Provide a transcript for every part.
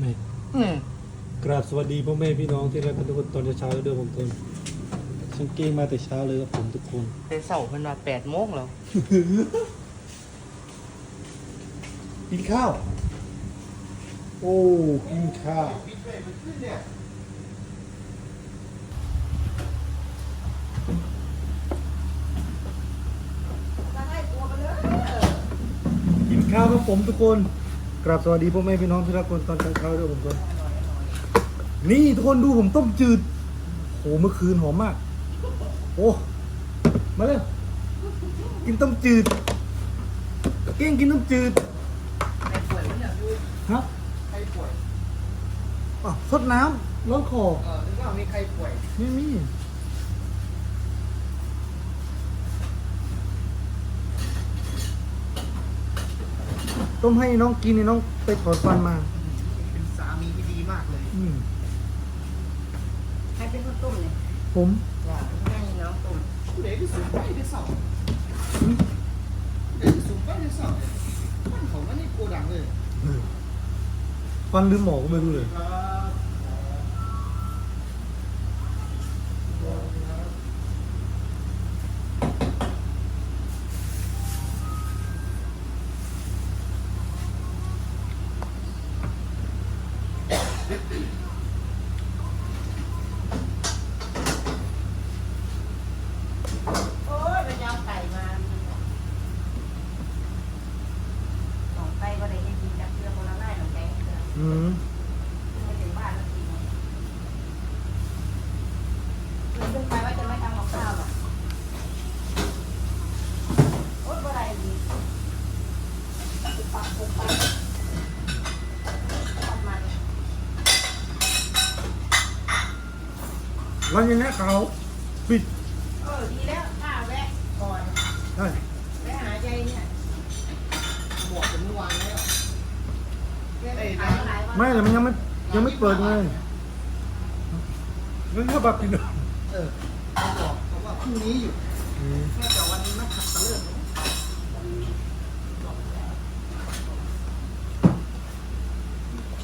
แม่อืมกราบสวัสดีพ่อแม่พี่น้องที่รักกันทุกคนตอนเช้าๆด้วยผมตนฉันเก่งมาแต่เช้าเลยครับผมทุกคน แต่เสาร์เพิ่นมาแปดโมงแล้วกินข้าว โอ้กินข้าวกินข้าวครับผมทุกคน กราบสวัสดีพ่อแม่พี่น้องที่รักคนตอนเช้าๆด้วยผมทุกคนนี่ทุกคนดูผมต้มจืดโหเมื่อคืนหอมมาก โอ้มาเลยกินต้มจืดเก่งกินต้มจืดใครป่วยเนี่ยดูฮะใครป่วยอะสดน้ำร้อนคอเออนึกว่ามีใครป่วยไม่มี ต้มให้น้องกินนี่น้องไปถอนฟันมาเป็นสามีที่ดีมากเลยอืมใครเป็นคนต้มเนี่ยผมว่าแม่น้องต้มผู้ใดที่สูงไปที่เสาร์อืมเด็กสูงไปที่เสาร์มันของมันนี่โกดังเลย ฟันหรือหมอก็ไม่รู้เลย โอ้ยมันยาวไก่มาสองไก่ก็ได้ให้กินจากเรือคนละไร่หนองแกงเรืออืมไม่ถึงบ้านแล้วกินมันขึ้นไปว่าจะไม่ทำกับข้าวหรอกโอ๊ยบ่ได้ดีปุบปับปุบปับทำมันวันยังไงเขาปิด เออดีแล้วข้าแวะก่อน ใช่ แวะหาใจเนี่ย หมวกเป็นเมื่อวานแล้ว แวะไปขายหลายวันไม่แต่มันยังไม่ยังไม่เปิดเลยงั้นก็แบบกินเออเขาบอกเขาว่าพรุ่งนี้อยู่อืมแค่แต่วันนี้มันขัดตะเลิก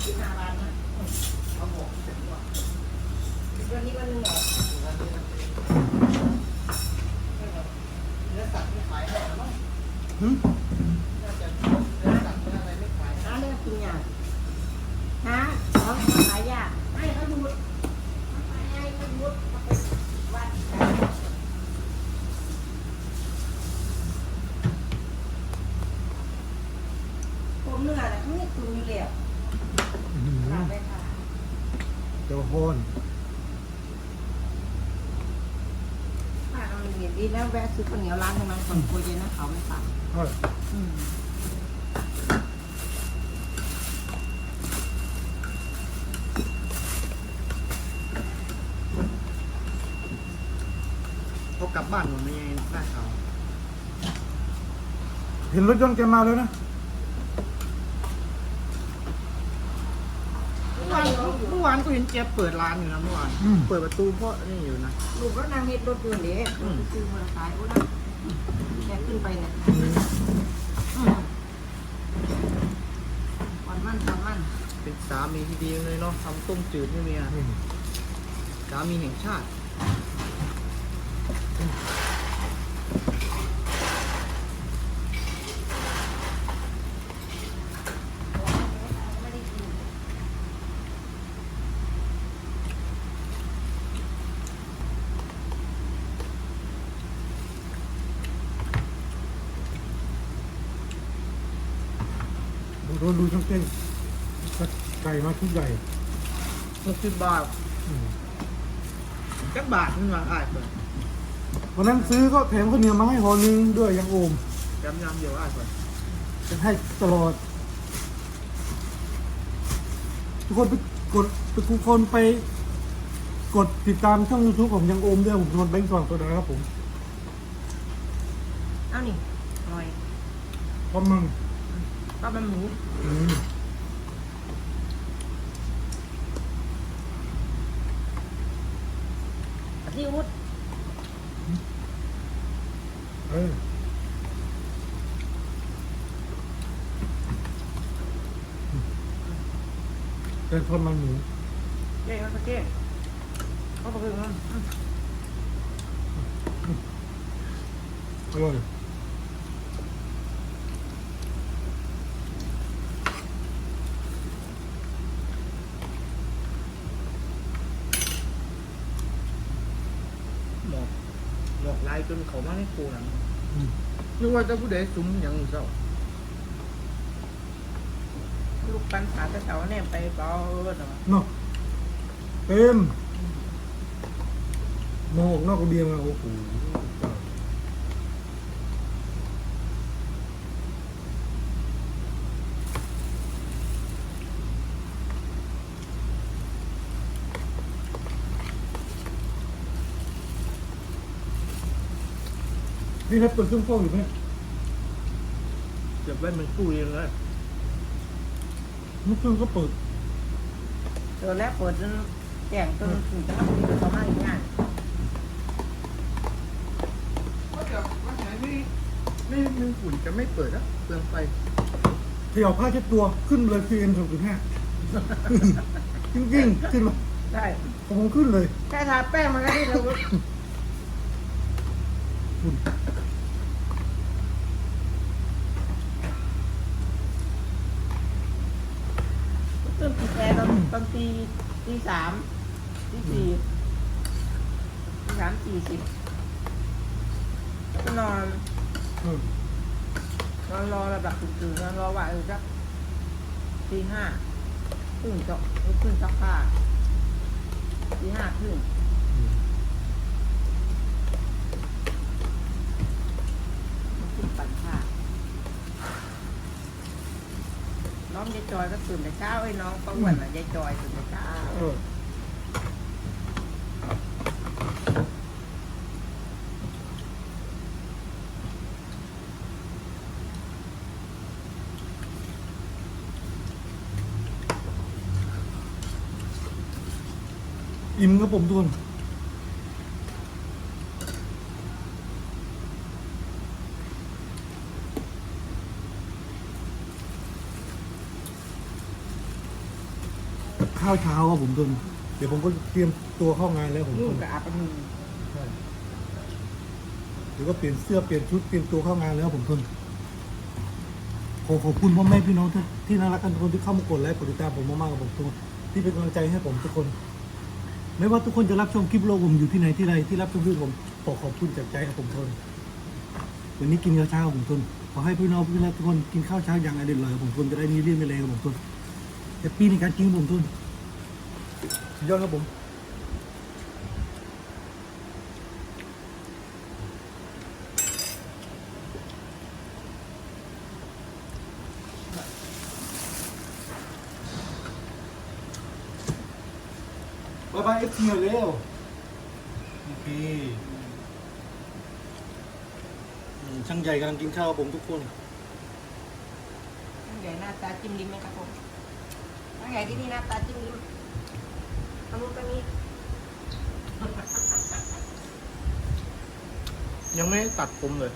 สิบห้าวันนะเขาบอกเสร็จว่าวันนี้วันหนึงเหรอวันนี้นะเนื้อสัตว์ไม่ขายให้แล้วมั้งหึน่าจะเนื้อสัตว์เนื้ออะไรไม่ขายหาเรื่องกินอย่าง หาของขายยากให้เขาดูดให้เขาดูดเขาไปวัดกันผมเนื้อน่ะเขาไม่ตุนอยู่แล้วอื้อหืฝากอไปค่ะเจ้าฮอนฝากเอาเงินดีแล้วแวะซื้อข้าวเหนียวร้านให้มันก่อนกลัวเย็นนะเขาไม่ฝากใช่อืม กลับบ้านหมดไม่ยังหน้าเขาเห็นรถยนต์แกมาแล้วนะเมื่อวานเมื่อวานก็เห็นเจ๊เปิดร้านอยู่นะเมื่อวาน อืมเปิดประตูเพราะนี่อยู่นะ ลูกก็นั่งเฮ็ดรถอยู่นี่อืม ซื้อมาขายกูนะแกขึ้นไปเนี่ยอืมก่อนมั่นทำมั่นเป็นสามีที่ดีเลยเนาะทำต้มจืดให้เมียอืมสามีแห่งชาติ ไม่ได้กินดูดูดูช่างเต้นไก่มาชุดใหญ่หกสิบบาทอืมจักบาทขึ้นมาอ้ายเปิด วันนั้นซื้อก็แถมข้าวเหนียวมาให้ห่อนึงด้วยยังโอมยำยำๆเดียวอ้ายเปิดจะให้ตลอด ทุกคนไปกดทุกคนไป กดติดตามช่อง YouTube ของยังโอมด้วยผมนนท์แบงค์สว่างตัวนะครับผมเอานี่หน่อยพร้อมมึงป้ามันหมูอืมที่วุฒ เป็นคนมันหมูเจ๊เขาเจ๊เขาบอกว่าอร่อย หมอกหมอกลาย จนเขามาให้กูหนังอืมนึกว่าจะผู้ใดซุ้มอย่างเศร้าลูกปันขาตะเสาเนี่ยไปเบาเนาะเนาะเต็มมองออกนอกกระเบียงอะโอ้โห นี่ครับเปิดเครื่องฟอกอยู่ไหมเก็บไว้มันกู้เองเลยเมื่อคืนก็เปิดเจอแล้วเปิดจนแจ้งจนถึงจะมาคุยกับเขามาอีกงานว่าจะว่าไหนไม่ไม่ไม่ฝุ่นจะไม่เปิดอะเปลืองไฟเขย่าผ้าเช็ดตัวขึ้นเลย PM 2.5จริงๆขึ้นมาได้ของผมขึ้นเลย แค่ทาแป้งมันก็ได้แล้วคุณ ตื่นตีแอร์ตอนตอนตีตีสามตีสี่ตีสามสี่สิบก็นอนเออนอนรอระดับตื่นๆนอนรอว่าเออสักตีห้าขึ้นจะลุกขึ้นซักผ้าตีห้าขึ้นมันขึ้นปั่นผ้า น้องยายจอยก็ตื่นแต่เช้าไอ้น้องป้าอ้วนอะยายจอยตื่นแต่เช้าเอออิ่มครับผมทุกคน ข้าวเช้าครับผมทุกคนเดี๋ยวผมก็เตรียมตัวเข้างานแล้วผมทุลูกกคนกับอาปนีใช่เดี๋ยวก็เปลี่ยนเสื้อเปลี่ยนชุดเตรียมตัวเข้างานแล้วผมทนขอขอบคุณพ่อแม่พี่น้องที่ที่น่ารักกันทุกคนที่เข้ามากดไลค์กดติดตามผมมากๆกับผมทุกคนที่เป็นกำลังใจให้ผมทุกคน ไม่ว่าทุกคนจะรับชมคลิปโลกผมอยู่ที่ไหนที่ใดที่รับชมคลิปผมขอขอบคุณจากใจครับผมทนวันนี้กินข้าวเช้าครับผมทนขอให้พี่น้องพี่น้องทุกคนกินข้าวเช้าอย่างอเด็ดเลยผมทนจะได้มีเรี่ยวมีแรงครับผมทนแฮปปี้ในการกินครับผมทนสุด ยอดครับผมบายบายเอฟซีเร็วโอเคอืมช่างใหญ่กำลังกินข้าวกับผมทุกคนทั้งใหญ่หน้าตาจิ้มลิ้มไหมครับผมทั้งใหญ่ที่นี่หน้าตาจิ้มลิ้ม ทำนู้นตรงนี้ยังไม่ได้ตัดผมเลย